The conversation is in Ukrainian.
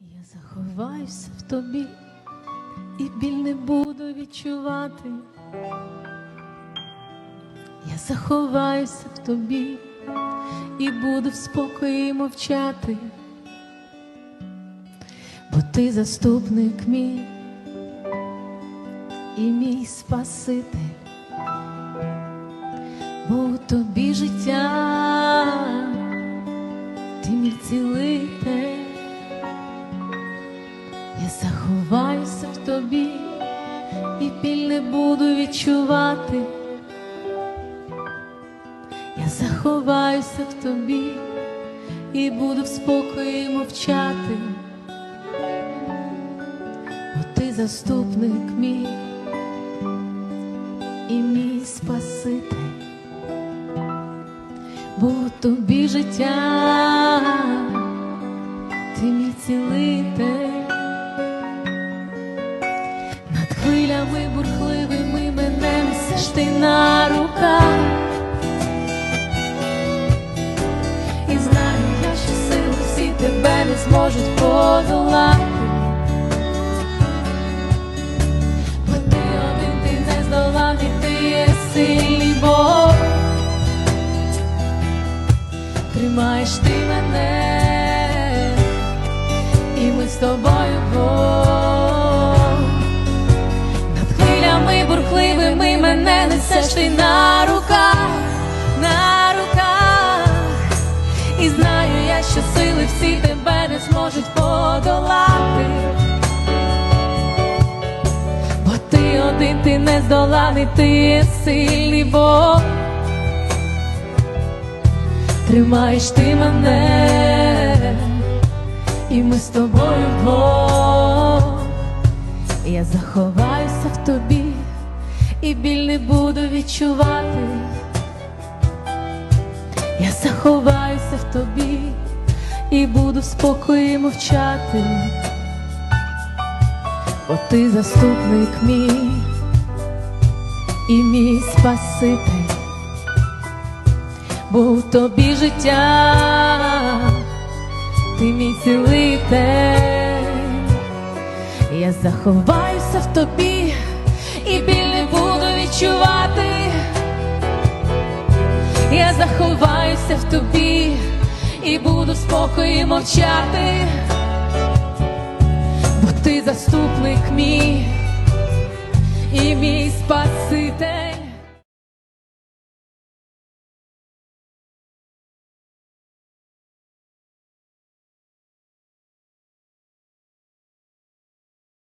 Я заховаюся в тобі і біль не буду відчувати. Я заховаюся в тобі і буду в спокої мовчати, бо ти заступник мій і мій Спаситель, бо у тобі життя, Я заховаюся в тобі і біль не буду відчувати. Я заховаюся в тобі і буду в спокої мовчати. Бо ти заступник мій і мій Спаситель, бо тобі життя, ти мій цілитель. На руках. І знаю я, що сили всі тебе не зможуть подолати. Бо ти один, ти не здоланий, ти є сильний Бог. Тримаєш ти мене, і ми з тобою Бог. І знаю я, що сили всі тебе не зможуть подолати. Бо ти один, ти не здоланий, ти є сильний Бог. Тримаєш ти мене, і ми з тобою вдвох. Я заховаюся в тобі, і біль не буду відчувати. Я заховаюся в тобі і буду в спокої мовчати, бо ти заступник мій і мій Спаситель, бо у тобі життя, ти мій цілитель. Я заховаюся в тобі і біль заховаюся в тобі і буду в спокої мовчати, бо ти заступник мій і мій Спаситель.